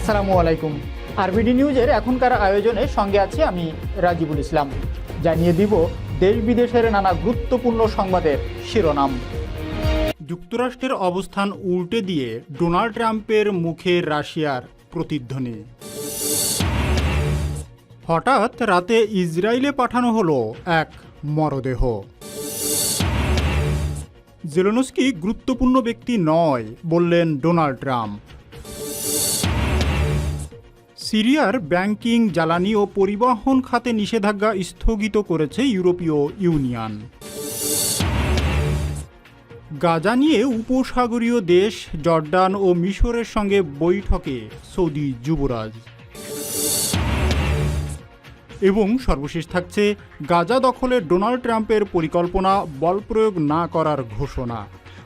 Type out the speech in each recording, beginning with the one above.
আসসালামু আলাইকুম। আরবিডি নিউজের এখনকার আয়োজনে সঙ্গে আছি আমি রাজিবুল ইসলাম। জানিয়ে দিব দেশ বিদেশের নানা গুরুত্বপূর্ণ সংবাদের শিরোনাম। যুক্তরাষ্ট্রের অবস্থান উল্টে দিয়ে ডোনাল্ড ট্রাম্পের মুখে রাশিয়ার প্রতিধ্বনি। হঠাৎ রাতে ইসরায়েলে পাঠানো হলো এক মরদেহ। জেলোনস্কি গুরুত্বপূর্ণ ব্যক্তি নয় বললেন ডোনাল্ড ট্রাম্প। সিরিয়ার ব্যাংকিং, জ্বালানি ও পরিবহন খাতে নিষেধাজ্ঞা স্থগিত করেছে ইউরোপীয় ইউনিয়ন। গাজা নিয়ে উপসাগরীয় দেশ জর্ডান ও মিশরের সঙ্গে বৈঠকে সৌদি যুবরাজ। এবং সর্বশেষ থাকছে গাজা দখলে ডোনাল্ড ট্রাম্পের পরিকল্পনা, বল প্রয়োগ না করার ঘোষণা।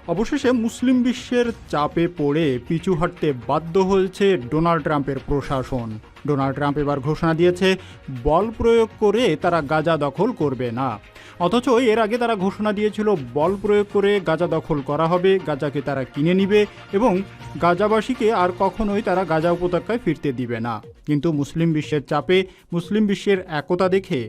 অবশেষে মুসলিম বিশ্বের চাপে পড়ে পিছু হাঁটতে বাধ্য হয়েছে ডোনাল্ড ট্রাম্পের প্রশাসন। ডোনাল্ড ট্রাম্প এবার ঘোষণা দিয়েছে, বল প্রয়োগ করে তারা গাজা দখল করবে না। অথচ এর আগে তারা ঘোষণা দিয়েছিল, বল প্রয়োগ করে গাজা দখল করা হবে, গাজাকে তারা কিনে নিবে এবং গাজাবাসীকে আর কখনোই তারা গাজা উপত্যকায় ফিরতে দিবে না। কিন্তু মুসলিম বিশ্বের চাপে, মুসলিম বিশ্বের একতা দেখে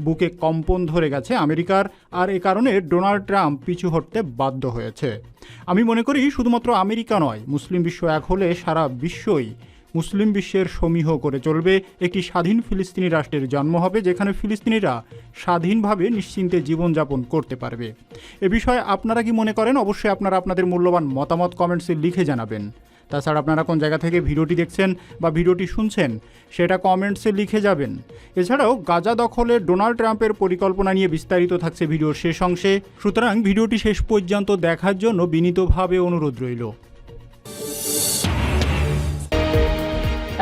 বুকে কম্পন ধরে গেছে আমেরিকার আর এ কারণে ডোনাল্ড ট্রাম্প পিছু হটতে বাধ্য হয়েছে। আমি মনে করি শুধুমাত্র আমেরিকা নয়, মুসলিম বিশ্ব এক হলে সারা বিশ্বই মুসলিম বিশ্বের সমীহ করে চলবে। একটি স্বাধীন ফিলিস্তিনি রাষ্ট্রের জন্ম হবে যেখানে ফিলিস্তিনিরা স্বাধীনভাবে নিশ্চিন্তে জীবনযাপন করতে পারবে। এ বিষয়ে আপনারা কি মনে করেন? অবশ্যই আপনারা আপনাদের মূল্যবান মতামত কমেন্টসে লিখে জানাবেন। তাছাড়া আপনারা কোন জায়গা থেকে ভিডিওটি দেখছেন বা ভিডিওটি শুনছেন, সেটা কমেন্টসে লিখে যাবেন। এছাড়াও গাজা দখলে ডোনাল্ড ট্রাম্পের পরিকল্পনা নিয়ে বিস্তারিত থাকছে ভিডিওর শেষ অংশে। সুতরাং ভিডিওটি শেষ পর্যন্ত দেখার জন্য বিনীতভাবে অনুরোধ রইল।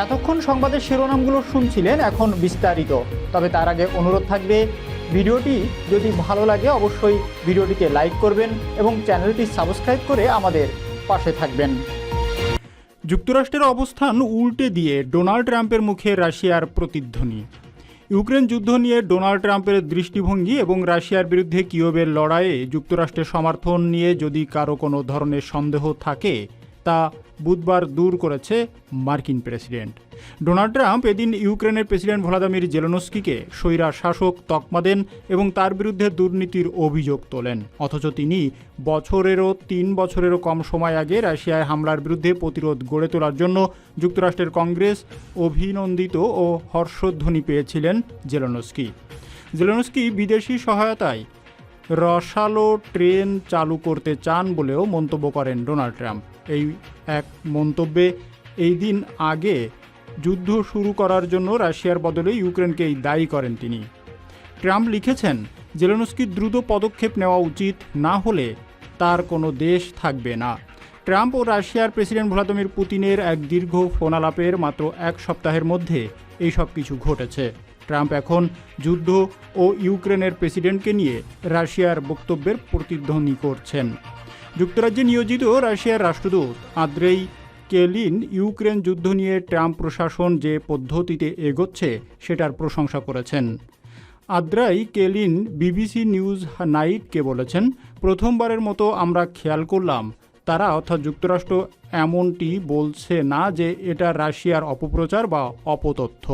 এতক্ষণ সংবাদের শিরোনামগুলো শুনছিলেন, এখন বিস্তারিত। তবে তার আগে অনুরোধ থাকবে, ভিডিওটি যদি ভালো লাগে অবশ্যই ভিডিওটিকে লাইক করবেন এবং চ্যানেলটি সাবস্ক্রাইব করে আমাদের পাশে থাকবেন। যুক্তরাষ্ট্রের অবস্থান উল্টে দিয়ে ডোনাল্ড ট্রাম্পের মুখে রাশিয়ার প্রতিধ্বনি। ইউক্রেন যুদ্ধ নিয়ে ডোনাল্ড ট্রাম্পের দৃষ্টিভঙ্গি এবং রাশিয়ার বিরুদ্ধে কিয়বের লড়াইয়ে যুক্তরাষ্ট্রের সমর্থন নিয়ে যদি কারও কোনো ধরনের সন্দেহ থাকে তা বুধবার দূর করেছে মার্কিন প্রেসিডেন্ট। ডোনাল্ড ট্রাম্প এদিন ইউক্রেনের প্রেসিডেন্ট ভলাদিমির জেলনস্কিকে স্বৈরা শাসক তকমা দেন এবং তার বিরুদ্ধে দুর্নীতির অভিযোগ তোলেন। অথচ তিনি বছরেরও, তিন বছরেরও কম সময় আগে রাশিয়ায় হামলার বিরুদ্ধে প্রতিরোধ গড়ে তোলার জন্য যুক্তরাষ্ট্রের কংগ্রেস অভিনন্দিত ও হর্ষধ্বনি পেয়েছিলেন জেলনস্কি। জেলনস্কি বিদেশি সহায়তায় রসালো ট্রেন চালু করতে চান বলেও মন্তব্য করেন ডোনাল্ড ট্রাম্প। এই এক মন্তব্যে, এই দিন আগে যুদ্ধ শুরু করার জন্য রাশিয়ার বদলে ইউক্রেনকেই দায়ী করেন তিনি। ট্রাম্প লিখেছেন জেলেনস্কির দ্রুত পদক্ষেপ নেওয়া উচিত, না হলে তার কোনো দেশ থাকবে না। ট্রাম্প ও রাশিয়ার প্রেসিডেন্ট ভ্লাদিমির পুতিনের এক দীর্ঘ ফোনালাপের মাত্র এক সপ্তাহের মধ্যে এই সব কিছু ঘটেছে। ট্রাম্প এখন যুদ্ধ ও ইউক্রেনের প্রেসিডেন্টকে নিয়ে রাশিয়ার বক্তব্যের প্রতিধ্বনি করছেন। যুক্তরাজ্যে নিয়োজিত রাশিয়ার রাষ্ট্রদূত আদ্রেই কেলিন ইউক্রেন যুদ্ধ নিয়ে ট্রাম্প প্রশাসন যে পদ্ধতিতে এগোচ্ছে সেটার প্রশংসা করেছেন। আদ্রাই কেলিন বিবিসি নিউজ নাইটকে বলেছেন, প্রথমবারের মতো আমরা খেয়াল করলাম, তারা অর্থাৎ যুক্তরাষ্ট্র এমনটি বলছে না যে এটা রাশিয়ার অপপ্রচার বা অপতথ্য।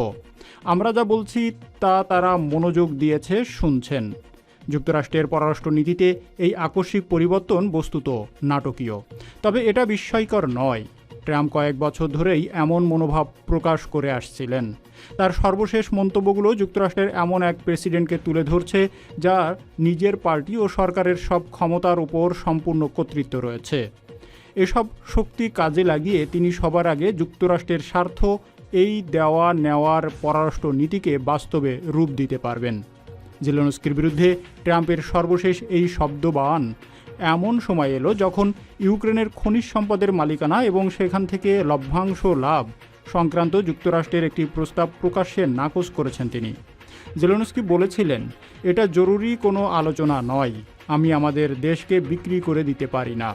আমরা যা বলছি তা তারা মনোযোগ দিয়েছে, শুনছেন। যুক্তরাষ্ট্রের পররাষ্ট্র নীতিতে এই আকস্মিক পরিবর্তন বস্তুত নাটকীয়। তবে এটা বিস্ময়কর নয়। ট্রাম্প কয়েক বছর ধরেই এমন মনোভাব প্রকাশ করে আসছিলেন। তার সর্বশেষ মন্তব্যগুলো যুক্তরাষ্ট্রের এমন এক প্রেসিডেন্টকে তুলে ধরছে, যার নিজের পার্টি ও সরকারের সব ক্ষমতার উপর সম্পূর্ণ কর্তৃত্ব রয়েছে। এসব শক্তি কাজে লাগিয়ে তিনি সবার আগে যুক্তরাষ্ট্রের স্বার্থ এই দেওয়া নেওয়ার পররাষ্ট্র নীতিকে বাস্তবে রূপ দিতে পারবেন। জেলেনস্কির বিরুদ্ধে ট্রাম্পের সর্বশেষ এই শব্দবান। এমন সময় এলো যখন ইউক্রেনের খনিজ সম্পদের মালিকানা এবং সেখান থেকে লভ্যাংশ লাভ সংক্রান্ত যুক্তরাষ্ট্রের একটি প্রস্তাব প্রকাশ্যে নাকচ করেছেন তিনি। জেলেনস্কি বলেছিলেন, এটা জরুরি কোনো আলোচনা নয়। আমি আমাদের দেশকে বিক্রি করে দিতে পারি না।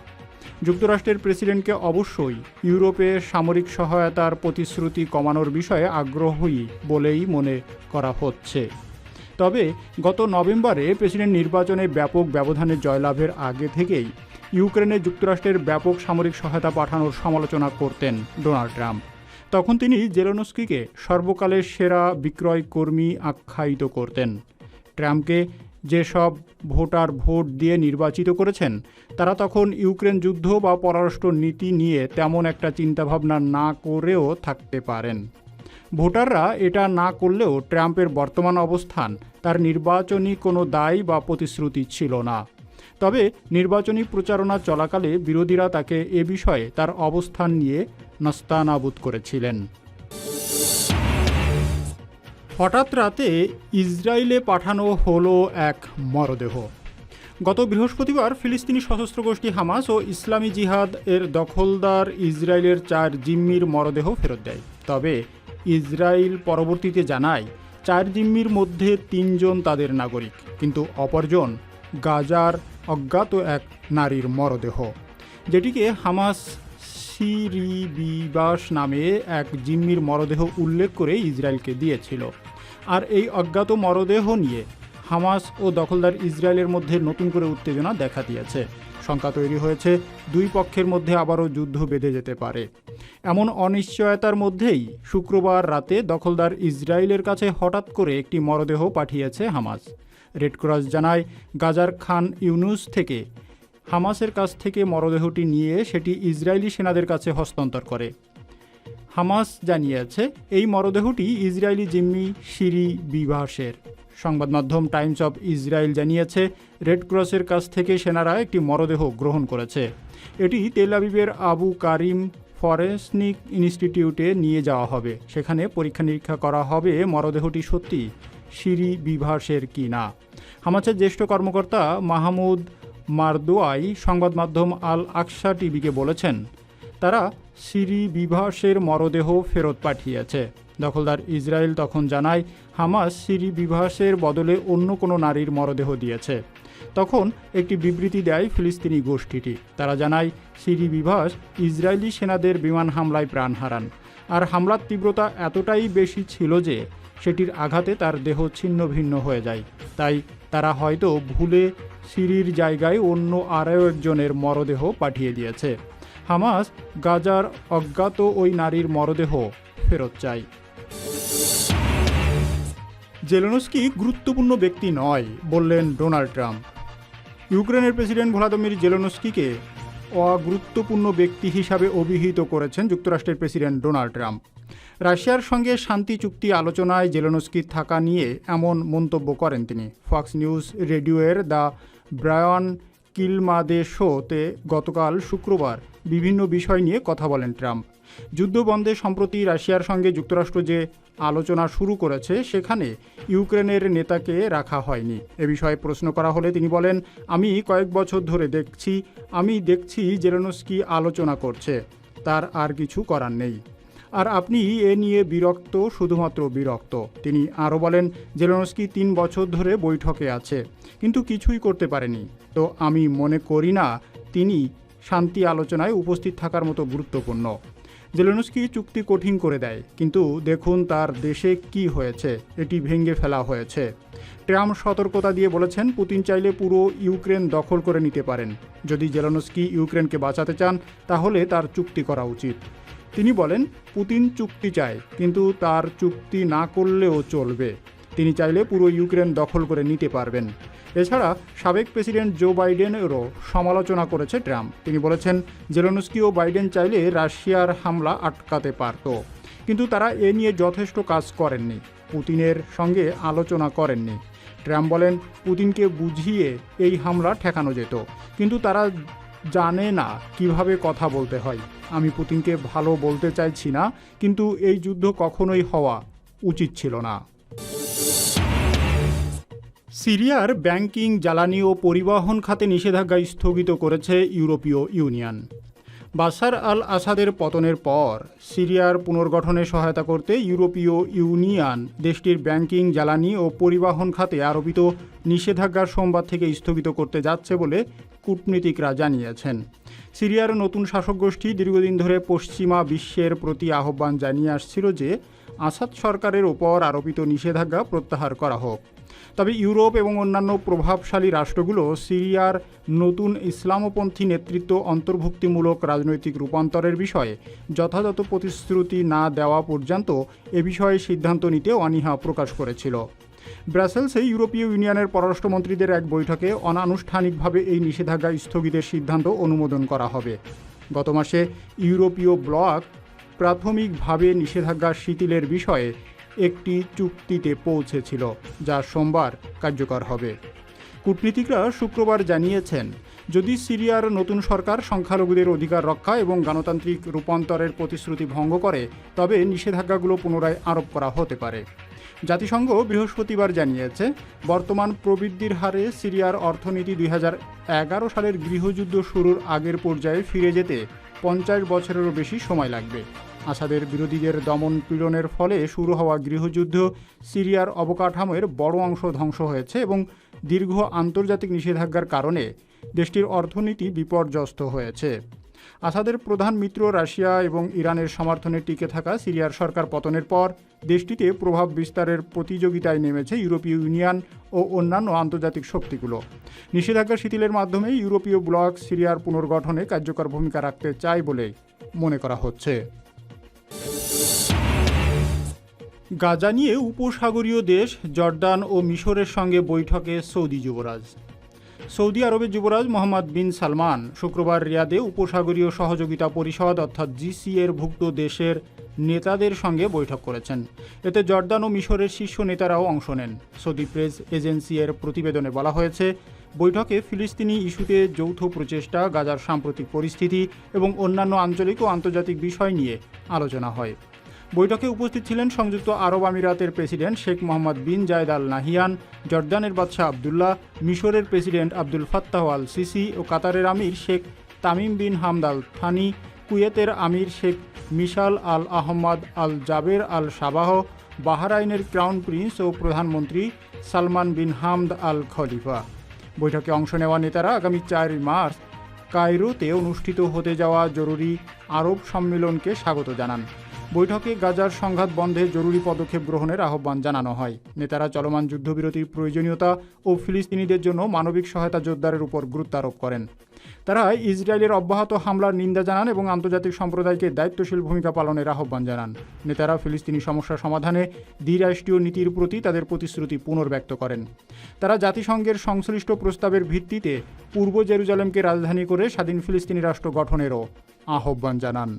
যুক্তরাষ্ট্রের প্রেসিডেন্টকে অবশ্যই ইউরোপে সামরিক সহায়তার প্রতিশ্রুতি কমানোর বিষয়ে আগ্রহী বলেই মনে করা হচ্ছে। তবে গত নভেম্বরে প্রেসিডেন্ট নির্বাচনে ব্যাপক ব্যবধানে জয়লাভের আগে থেকেই ইউক্রেনে যুক্তরাষ্ট্রের ব্যাপক সামরিক সহায়তা পাঠানোর সমালোচনা করতেন ডোনাল্ড ট্রাম্প। তখন তিনি জেলোনস্কিকে সর্বকালের সেরা বিক্রয় কর্মী আখ্যায়িত করতেন। ট্রাম্পকে যেসব ভোটার ভোট দিয়ে নির্বাচিত করেছেন, তারা তখন ইউক্রেন যুদ্ধ বা পররাষ্ট্র নীতি নিয়ে তেমন একটা চিন্তাভাবনা না করেও থাকতে পারেন। ভোটাররা এটা না করলেও ট্রাম্পের বর্তমান অবস্থান, তার নির্বাচনী কোনো দায় বা প্রতিশ্রুতি ছিল না। তবে নির্বাচনী প্রচারণা চলাকালে বিরোধীরা তাকে এ বিষয়ে তার অবস্থান নিয়ে নাস্তানাবুদ করেছিলেন। হঠাৎ রাতে ইসরায়েলে পাঠানো হলো এক মরদেহ। গত বৃহস্পতিবার ফিলিস্তিনি সশস্ত্র গোষ্ঠী হামাস ও ইসলামী জিহাদ এর দখলদার ইসরায়েলের চার জিম্মির মরদেহ ফেরত দেয়। তবে ইসরায়েল পরবর্তীতে জানায়, চার জিম্মির মধ্যে তিনজন তাদের নাগরিক, কিন্তু অপরজন গাজার অজ্ঞাত এক নারীর মরদেহ। যেটিকে হামাস সিরিবিবাস নামে এক জিম্মির মরদেহ উল্লেখ করে ইসরায়েলকে দিয়েছিল। আর এই অজ্ঞাত মরদেহ নিয়ে হামাস ও দখলদার ইসরায়েলের মধ্যে নতুন করে উত্তেজনা দেখা দিয়েছে। শঙ্কা তৈরি হয়েছে, দুই পক্ষের মধ্যে আবারও যুদ্ধ বেঁধে যেতে পারে। এমন অনিশ্চয়তার মধ্যেই শুক্রবার রাতে দখলদার ইসরায়েলের কাছে হঠাৎ করে একটি মরদেহ পাঠিয়েছে হামাস। রেডক্রস জানায়, গাজার খান ইউনুস থেকে হামাসের কাছ থেকে মরদেহটি নিয়ে সেটি ইসরায়েলি সেনাদের কাছে হস্তান্তর করে। হামাস জানিয়েছে, এই মরদেহটি ইসরায়েলি জিম্মি সিরি বিভাসের। সংবাদ মাধ্যম টাইমস অব ইসরায়েল জানিয়েছে, রেড ক্রসের কাছ থেকে সেনারা একটি মরদেহ গ্রহণ করেছে। এটি তেল আবিবের আবু কারিম ফরেসনিক ইনস্টিটিউটে নিয়ে যাওয়া হবে। সেখানে পরীক্ষা নিরীক্ষা করা হবে মরদেহটি সত্যি সিরি বিভাসের কি না হামাসের জ্যেষ্ঠ কর্মকর্তা মাহমুদ মারদোয়াই সংবাদ মাধ্যম আল আকসা টিভিকে বলেছেন, তারা সিরি বিভাসের মরদেহ ফেরত পাঠিয়েছে। দখলদার ইসরায়েল তখন জানায়, হামাস সিরি বিভাসের বদলে অন্য কোনো নারীর মরদেহ দিয়েছে। তখন একটি বিবৃতি দেয় ফিলিস্তিনি গোষ্ঠীটি। তারা জানায়, সিরি বিভাস ইসরায়েলি সেনাদের বিমান হামলায় প্রাণ হারান। আর হামলার তীব্রতা এতটাই বেশি ছিল যে, সেটির আঘাতে তার দেহ ছিন্ন ভিন্ন হয়ে যায়। তাই তারা হয়তো ভুলে সিরির জায়গায় অন্য আরও একজনের মরদেহ পাঠিয়ে দিয়েছে। হামাস গাজার অজ্ঞাত ওই নারীর মরদেহ ফেরত চায়। জেলেনস্কি গুরুত্বপূর্ণ ব্যক্তি নয়, বললেন ডোনাল্ড ট্রাম্প। ইউক্রেনের প্রেসিডেন্ট ভ্লাদিমির জেলেনস্কিকে অগুরুত্বপূর্ণ ব্যক্তি হিসাবে অভিহিত করেছেন যুক্তরাষ্ট্রের প্রেসিডেন্ট ডোনাল্ড ট্রাম্প। রাশিয়ার সঙ্গে শান্তি চুক্তি আলোচনায় জেলেনস্কির থাকা নিয়ে এমন মন্তব্য করেন তিনি। ফক্স নিউজ রেডিওয়ের দ্য ব্রায়ন কিলমাদে শোতে গতকাল শুক্রবার বিভিন্ন বিষয় নিয়ে কথা বলেন ট্রাম্প। যুদ্ধবন্ধে সম্প্রতি রাশিয়ার সঙ্গে যুক্তরাষ্ট্র যে আলোচনা শুরু করেছে, সেখানে ইউক্রেনের নেতাকে রাখা হয়নি। এ বিষয়ে প্রশ্ন করা হলে তিনি বলেন, আমি কয়েক বছর ধরে দেখছি, আমি দেখছি জেলেনস্কি আলোচনা করছে। তার আর কিছু করার নেই। আর আপনি এ নিয়ে বিরক্ত, শুধুমাত্র বিরক্ত। তিনি আরও বলেন, জেলেনস্কি তিন বছর ধরে বৈঠকে আছে, কিন্তু কিছুই করতে পারেনি। তো আমি মনে করি না, তিনি শান্তি আলোচনায় উপস্থিত থাকার মতো গুরুত্বপূর্ণ। জেলেনস্কি চুক্তি কঠিন করে দেয়, কিন্তু দেখুন তার দেশে কি হয়েছে, এটি ভেঙে ফেলা হয়েছে। ট্রাম্প সতর্কতা দিয়ে বলেছেন, পুতিন চাইলে পুরো ইউক্রেন দখল করে নিতে পারেন। যদি জেলেনস্কি ইউক্রেনকে বাঁচাতে চান, তাহলে তার চুক্তি করা উচিত। তিনি বলেন, পুতিন চুক্তি চায়, কিন্তু তার চুক্তি না করলেও চলবে। তিনি চাইলে পুরো ইউক্রেন দখল করে নিতে পারবেন। এছাড়া সাবেক প্রেসিডেন্ট জো বাইডেনেরও সমালোচনা করেছে ট্রাম্প। তিনি বলেছেন, জেলেনস্কি ও বাইডেন চাইলে রাশিয়ার হামলা আটকাতে পারত। কিন্তু তারা এ নিয়ে যথেষ্ট কাজ করেননি। পুতিনের সঙ্গে আলোচনা করেননি। ট্রাম্প বলেন, পুতিনকে বুঝিয়ে এই হামলা ঠেকানো যেত। কিন্তু তারা জানে না কীভাবে কথা বলতে হয়। আমি পুতিনকে ভালো বলতে চাইছি না, কিন্তু এই যুদ্ধ কখনোই হওয়া উচিত ছিল না। সিরিয়ার ব্যাংকিং, জ্বালানি ও পরিবহন খাতে নিষেধাজ্ঞা স্থগিত করেছে ইউরোপীয় ইউনিয়ন। বাসার আল আসাদের পতনের পর সিরিয়ার পুনর্গঠনে সহায়তা করতে ইউরোপীয় ইউনিয়ন দেশটির ব্যাংকিং, জ্বালানি ও পরিবহন খাতে আরোপিত নিষেধাজ্ঞার সোমবার থেকে স্থগিত করতে যাচ্ছে বলে কূটনীতিকরা জানিয়েছেন। সিরিয়ার নতুন শাসক গোষ্ঠী দীর্ঘদিন ধরে পশ্চিমা বিশ্বের প্রতি আহ্বান জানিয়ে আসছিল যে আসাদ সরকারের ওপর আরোপিত নিষেধাজ্ঞা প্রত্যাহার করা হোক। তবে ইউরোপ এবং অন্যান্য প্রভাবশালী রাষ্ট্রগুলো সিরিয়ার নতুন ইসলামপন্থী নেতৃত্ব অন্তর্ভুক্তিমূলক রাজনৈতিক রূপান্তরের বিষয়ে যথাযথ প্রতিশ্রুতি না দেওয়া পর্যন্ত এ বিষয়ে সিদ্ধান্ত নিতে অনীহা প্রকাশ করেছিল। ব্রাসেলসে ইউরোপীয় ইউনিয়নের পররাষ্ট্রমন্ত্রীদের এক বৈঠকে অনানুষ্ঠানিকভাবে এই নিষেধাজ্ঞা স্থগিতের সিদ্ধান্ত অনুমোদন করা হবে। গত মাসে ইউরোপীয় ব্লক প্রাথমিকভাবে নিষেধাজ্ঞা শিথিলের বিষয়ে একটি চুক্তিতে পৌঁছেছিল, যা সোমবার কার্যকর হবে। কূটনীতিকরা শুক্রবার জানিয়েছেন, যদি সিরিয়ার নতুন সরকার সংখ্যালঘুদের অধিকার রক্ষা এবং গণতান্ত্রিক রূপান্তরের প্রতিশ্রুতি ভঙ্গ করে, তবে নিষেধাজ্ঞাগুলো পুনরায় আরোপ করা হতে পারে। জাতিসংঘ বৃহস্পতিবার জানিয়েছে, বর্তমান প্রবৃদ্ধির হারে সিরিয়ার অর্থনীতি দুই হাজার এগারো সালের গৃহযুদ্ধ শুরুর আগের পর্যায়ে ফিরে যেতে পঞ্চাশ বছরেরও বেশি সময় লাগবে। আসাদের বিরোধীদের দমন পীড়নের ফলে শুরু হওয়া গৃহযুদ্ধ সিরিয়ার অবকাঠামোর বড় অংশ ধ্বংস হয়েছে এবং দীর্ঘ আন্তর্জাতিক নিষেধাজ্ঞার কারণে দেশটির অর্থনীতি বিপর্যস্ত হয়েছে। আসাদের প্রধান মিত্র রাশিয়া এবং ইরানের সমর্থনে টিকে থাকা সিরিয়ার সরকার পতনের পর দেশটিতে প্রভাব বিস্তারের প্রতিযোগিতায় নেমেছে ইউরোপীয় ইউনিয়ন ও অন্যান্য আন্তর্জাতিক শক্তিগুলো। নিষেধাজ্ঞা শিথিলের মাধ্যমে ইউরোপীয় ব্লক সিরিয়ার পুনর্গঠনে কার্যকর ভূমিকা রাখতে চায় বলে মনে করা হচ্ছে। গাজা নিয়ে উপসাগরীয় দেশ জর্দান ও মিশরের সঙ্গে বৈঠকে সৌদি যুবরাজ। সৌদি আরবের যুবরাজ মোহাম্মদ বিন সালমান শুক্রবার রিয়াদে উপসাগরীয় সহযোগিতা পরিষদ অর্থাৎ জিসি এর ভুক্ত দেশের নেতাদের সঙ্গে বৈঠক করেছেন। এতে জর্দান ও মিশরের শীর্ষ নেতারাও অংশ নেন। সৌদি প্রেস এজেন্সি এর প্রতিবেদনে বলা হয়েছে, বৈঠকে ফিলিস্তিনি ইস্যুতে যৌথ প্রচেষ্টা, গাজার সাম্প্রতিক পরিস্থিতি এবং অন্যান্য আঞ্চলিক ও আন্তর্জাতিক বিষয় নিয়ে আলোচনা হয়। বৈঠকে উপস্থিত ছিলেন সংযুক্ত আরব আমিরাতের president Sheikh Mohammed bin Zayed Al Nahyan, জর্দানের বাদশাহ আবদুল্লাহ, মিশরের president Abdel Fattah al Sisi ও কাতারের আমির Sheikh Tamim bin Hamad al Thani, কুয়েতের আমির Sheikh Mishal al Ahmad al Jaber al Sabah, বাহরাইনের crown prince ও প্রধানমন্ত্রী সালমান বিন হামদ আল খলিফা। বৈঠকে অংশ নেওয়া নেতারা আগামী চারই মার্চ কায়রোতে অনুষ্ঠিত হতে যাওয়া জরুরি আরব সম্মেলনকে স্বাগত জানান। বৈঠকে গাজার সংঘাত বন্ধে জরুরি পদক্ষেপ গ্রহণের আহ্বান জানানো হয়। নেতারা চলমান যুদ্ধবিরতির প্রয়োজনীয়তা ও ফিলিস্তিনিদের জন্য মানবিক সহায়তা জোরদারের উপর গুরুত্ব আরোপ করেন। তারা ইসরায়েলের অব্যাহত হামলার নিন্দা জানান এবং আন্তর্জাতিক সম্প্রদায়কে দায়িত্বশীল ভূমিকা পালনের আহ্বান জানান। নেতারা ফিলিস্তিনি সমস্যা সমাধানে দ্বিরাষ্ট্রীয় নীতির প্রতি তাদের প্রতিশ্রুতি পুনর্ব্যক্ত করেন। তারা জাতিসংঘের সংশ্লিষ্ট প্রস্তাবের ভিত্তিতে পূর্ব জেরুজালেমকে রাজধানী করে স্বাধীন ফিলিস্তিনি রাষ্ট্র গঠনেরও আহ্বান জানান।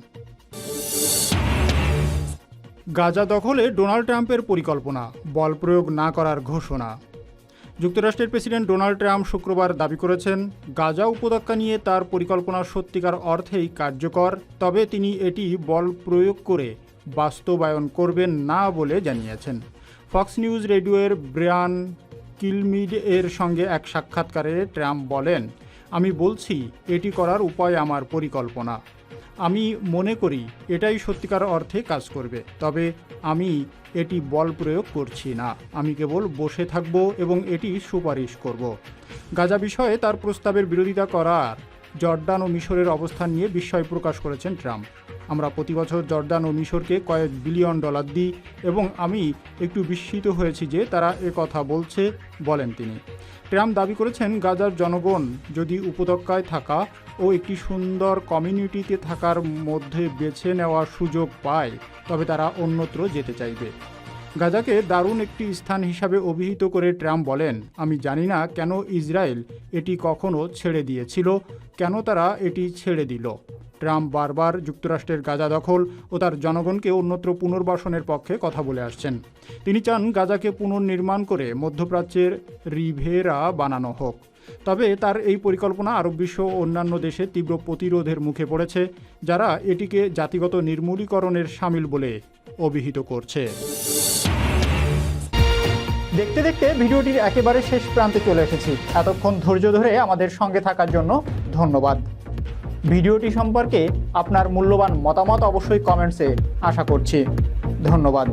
গাজা দখলে ডোনাল্ড ট্রাম্পের পরিকল্পনা, বল প্রয়োগ না করার ঘোষণা। যুক্তরাষ্ট্রের প্রেসিডেন্ট ডোনাল্ড ট্রাম্প শুক্রবার দাবি করেছেন, গাজা উপত্যকা নিয়ে তার পরিকল্পনা সত্যিকার অর্থেই কার্যকর, তবে তিনি এটি বল প্রয়োগ করে বাস্তবায়ন করবেন না বলে জানিয়েছেন। ফক্স নিউজ রেডিওয়ের ব্রিয়ান কিলমিড এর সঙ্গে এক সাক্ষাৎকারে ট্রাম্প বলেন, আমি বলছি, এটি করার উপায় আমার পরিকল্পনা। আমি মনে করি এটাই সত্যিকার অর্থে কাজ করবে, তবে আমি এটি বল প্রয়োগ করছি না। আমি কেবল বসে থাকব এবং এটি সুপারিশ করব। গাজা বিষয়ে তার প্রস্তাবের বিরোধিতা করার জর্ডান ও মিশরের অবস্থান নিয়ে বিস্ময় প্রকাশ করেছেন ট্রাম্প। আমরা প্রতি বছর জর্দান ও মিশরকে কয়েক বিলিয়ন ডলার দিই এবং আমি একটু বিস্মিত হয়েছি যে তারা এ কথা বলছে বলেন তিনি। ট্রাম্প দাবি করেছেন গাজার জনগণ যদি উপত্যকায় থাকা ও একটি সুন্দর কমিউনিটিতে থাকার মধ্যে বেছে নেওয়ার সুযোগ পায়, তবে তারা অন্যত্র যেতে চাইবে। গাজাকে দারুণ একটি স্থান হিসাবে অভিহিত করে ট্রাম্প বলেন, আমি জানি না কেন ইসরায়েল এটি কখনো ছেড়ে দিয়েছিল, কেন তারা এটি ছেড়ে দিল। ট্রাম্প বারবার যুক্তরাষ্ট্রের গাজা দখল ও তার জনগণকে অন্যত্র পুনর্বাসনের পক্ষে কথা বলে আসছেন। তিনি চান গাজাকে পুনর্নির্মাণ করে মধ্যপ্রাচ্যের রিভেরা বানানো হোক। তবে তার এই পরিকল্পনা আরব বিশ্ব অন্যান্য দেশে তীব্র প্রতিরোধের মুখে পড়েছে, যারা এটিকে জাতিগত নির্মূলীকরণের সামিল বলে অভিহিত করছে। দেখতে দেখতে ভিডিওটির একেবারে শেষ প্রান্তে চলে এসেছি। এতক্ষণ ধৈর্য ধরে আমাদের সঙ্গে থাকার জন্য ধন্যবাদ। ভিডিওটি সম্পর্কে আপনার মূল্যবান মতামত অবশ্যই কমেন্টসে আশা করছি। ধন্যবাদ।